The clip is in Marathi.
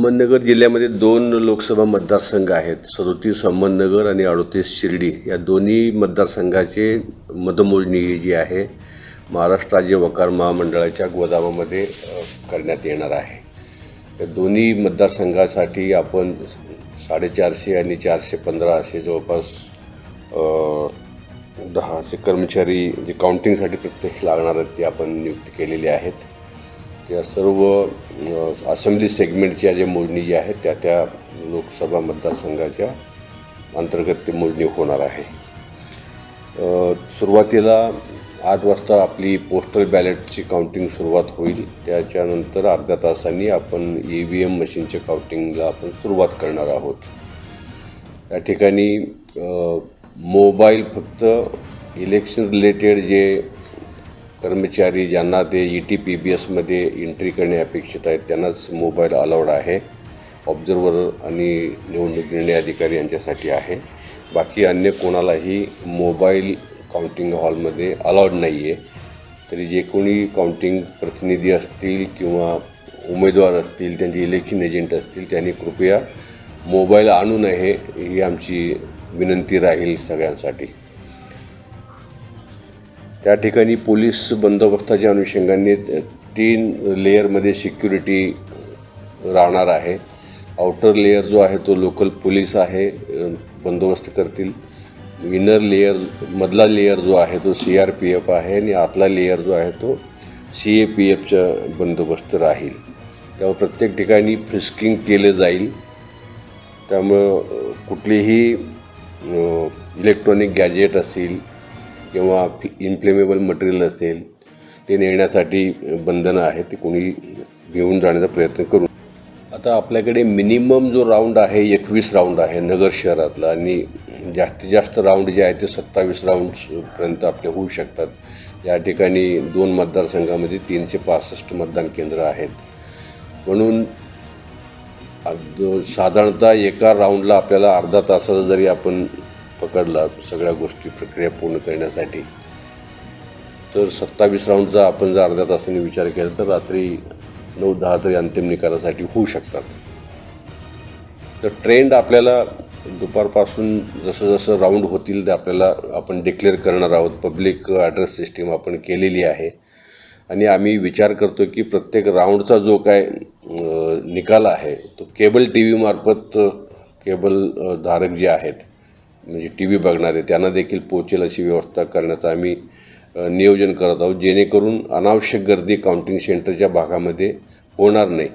अहमदनगर जिल्ह्यामध्ये दोन लोकसभा मतदारसंघ आहेत. सदोतीस अहमदनगर आणि अडोतीस शिर्डी. या दोन्ही मतदारसंघाचे मतमोजणी ही जी आहे महाराष्ट्र राज्य वकार महामंडळाच्या गोदामामध्ये करण्यात येणार आहे. या दोन्ही मतदारसंघासाठी आपण साडेचारशे आणि चारशे पंधरा असे जवळपास अ, दहा असे कर्मचारी जे काउंटिंगसाठी प्रत्यक्ष लागणार आहेत ते आपण नियुक्त केलेले आहेत. त्या सर्व असेंब्ली सेगमेंटच्या ज्या मोजणी जी आहेत त्या त्या लोकसभा मतदारसंघाच्या अंतर्गत ती मोजणी होणार आहे. सुरुवातीला आठ वाजता आपली पोस्टल बॅलेटची काउंटिंग सुरुवात होईल. त्याच्यानंतर अर्ध्या तासांनी आपण ई व्ही एम मशीनच्या काउंटिंगला आपण सुरुवात करणार आहोत. या ठिकाणी मोबाईल फक्त इलेक्शन रिलेटेड जे कर्मचारी ज्यांना ते ई टी पी बी एसमध्ये एंट्री करणे अपेक्षित आहेत त्यांनाच मोबाईल अलाउड आहे. ऑब्झर्वर आणि निवडणूक निर्णय अधिकारी यांच्यासाठी आहे. बाकी अन्य कोणालाही मोबाईल काउंटिंग हॉलमध्ये अलाउड नाही आहे तरी जे कोणी काउंटिंग प्रतिनिधी असतील किंवा उमेदवार असतील त्यांचे इलेक्शन एजंट असतील त्यांनी कृपया मोबाईल आणू नये ही आमची विनंती राहील सगळ्यांसाठी. त्या ठिकाणी पोलीस बंदोबस्ताच्या अनुषंगाने तीन लेअरमध्ये सिक्युरिटी राहणार आहे. आउटर लेअर जो आहे तो लोकल पोलीस आहे बंदोबस्त करतील. इनर लेअर मधला लेअर जो आहे तो सी आर पी एफ आहे आणि आतला लेअर जो आहे तो सी ए पी एफचा बंदोबस्त राहील. त्यामुळे प्रत्येक ठिकाणी फ्रिस्किंग केलं जाईल. त्यामुळं कुठलीही इलेक्ट्रॉनिक गॅजेट असतील किंवा इन्फ्लेमेबल मटेरियल असेल ते नेण्यासाठी बंधनं आहेत ते कोणी घेऊन जाण्याचा प्रयत्न करू. आता आपल्याकडे मिनिमम जो राऊंड आहे एकवीस राऊंड आहे नगर शहरातला आणि जास्तीत जास्त राऊंड जे आहे ते सत्तावीस राऊंड्सपर्यंत आपले होऊ शकतात. या ठिकाणी दोन मतदारसंघामध्ये तीनशे पासष्ट मतदान केंद्र आहेत. म्हणून अग- साधारणतः एका राऊंडला आपल्याला अर्धा तासाचा जरी आपण पकडला सगळ्या गोष्टी प्रक्रिया पूर्ण करण्यासाठी. तर सत्तावीस राऊंडचा आपण जर अर्ध्या तासाने विचार केला तर रात्री नऊ दहा तरी अंतिम निकालासाठी होऊ शकतात. तर ट्रेंड आपल्याला दुपारपासून जसं जसं राऊंड होतील ते आपल्याला आपण डिक्लेअर करणार आहोत. पब्लिक ॲड्रेस सिस्टीम आपण केलेली आहे. आणि आम्ही विचार करतो की प्रत्येक राऊंडचा जो काय निकाल आहे तो केबल टी व्हीमार्फत केबल धारक जे आहेत म्हणजे टी व्ही बघणारे त्यांना देखील पोचेल अशी व्यवस्था करण्याचं आम्ही नियोजन करत आहोत जेणेकरून अनावश्यक गर्दी काउंटिंग सेंटरच्या भागामध्ये होणार नाही.